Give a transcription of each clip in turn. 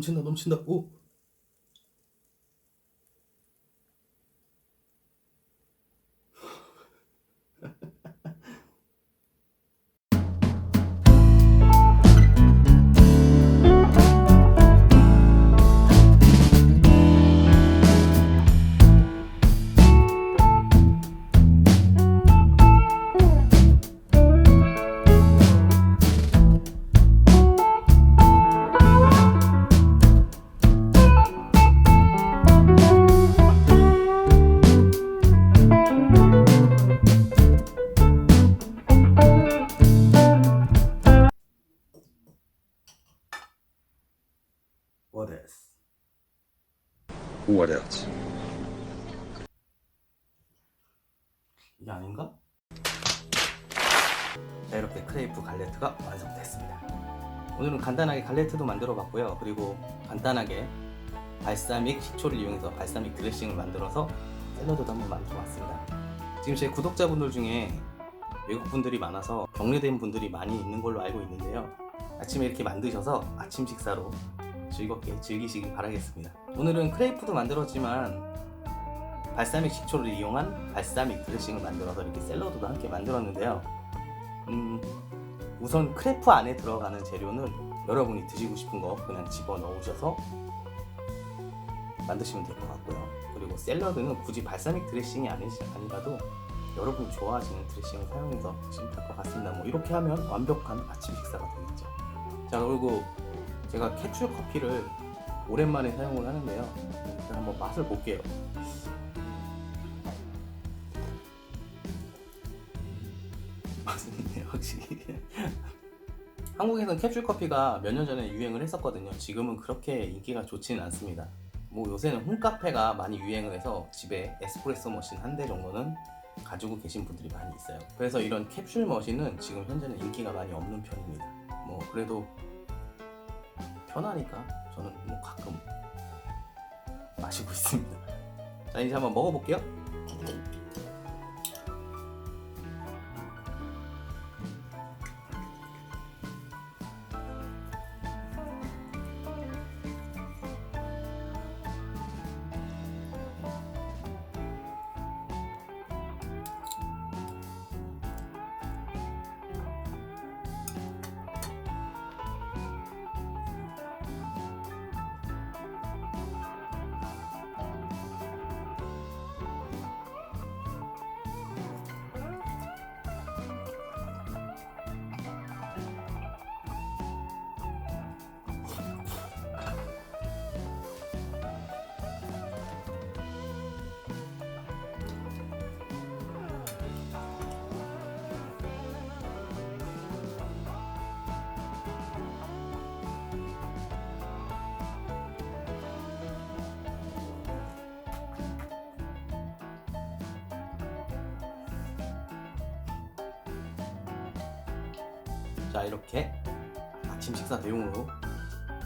넘친다 넘친다 오 What? 이게 아닌가? 자 이렇게 크레이프 갈레트가 완성됐습니다 오늘은 간단하게 갈레트도 만들어 봤고요 그리고 간단하게 발사믹 식초를 이용해서 발사믹 드레싱을 만들어서 샐러드도 한번 만들어 봤습니다 지금 제 구독자분들 중에 외국 분들이 많아서 격려된 분들이 많이 있는 걸로 알고 있는데요 아침에 이렇게 만드셔서 아침 식사로 즐겁게 즐기시길 바라겠습니다 오늘은 크레이프도 만들었지만 발사믹 식초를 이용한 발사믹 드레싱을 만들어서 이렇게 샐러드도 함께 만들었는데요. 음, 우선 크레프 안에 들어가는 재료는 여러분이 드시고 싶은 거 그냥 집어 넣으셔서 만드시면 될 것 같고요. 그리고 샐러드는 굳이 발사믹 드레싱이 아니시, 아니라도 여러분이 좋아하시는 드레싱을 사용해서 드시면 될 것 같습니다. 뭐 이렇게 하면 완벽한 아침 식사가 되겠죠. 자 그리고 제가 캡슐 커피를 오랜만에 사용을 하는데요. 일단 한번 맛을 볼게요. 맛있네요, 확실히. 한국에서는 캡슐 커피가 몇 년 전에 유행을 했었거든요. 지금은 그렇게 인기가 좋지는 않습니다. 뭐 요새는 홈카페가 많이 유행을 해서 집에 에스프레소 머신 한 대 정도는 가지고 계신 분들이 많이 있어요. 그래서 이런 캡슐 머신은 지금 현재는 인기가 많이 없는 편입니다. 뭐 그래도 편하니까 저는 뭐 가끔 마시고 있습니다. 자 이제 한번 먹어볼게요. 자 이렇게 아침 식사 대용으로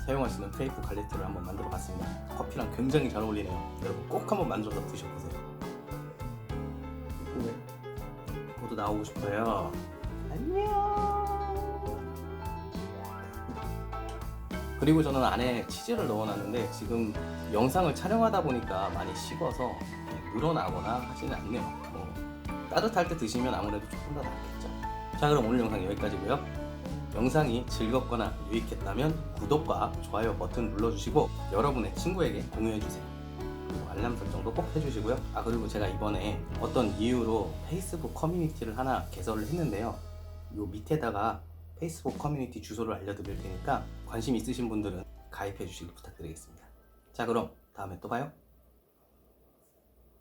사용할 수 있는 크레이프 갈레트를 한번 만들어 봤습니다. 커피랑 굉장히 잘 어울리네요. 여러분 꼭 한번 만들어서 드셔보세요. 왜? 모두 나오고 싶어요. 안녕. 그리고 저는 안에 치즈를 넣어놨는데 지금 영상을 촬영하다 보니까 많이 식어서 늘어나거나 하지는 않네요. 뭐 따뜻할 때 드시면 아무래도 조금 더 낫겠죠. 자 그럼 오늘 영상 여기까지고요. 영상이 즐겁거나 유익했다면 구독과 좋아요 버튼 눌러주시고 여러분의 친구에게 공유해주세요. 그리고 알람 설정도 꼭 해주시고요. 아 그리고 제가 이번에 어떤 이유로 페이스북 커뮤니티를 하나 개설을 했는데요. 요 밑에다가 페이스북 커뮤니티 주소를 알려드릴 테니까 관심 있으신 분들은 가입해 주시길 부탁드리겠습니다. 자 그럼 다음에 또 봐요.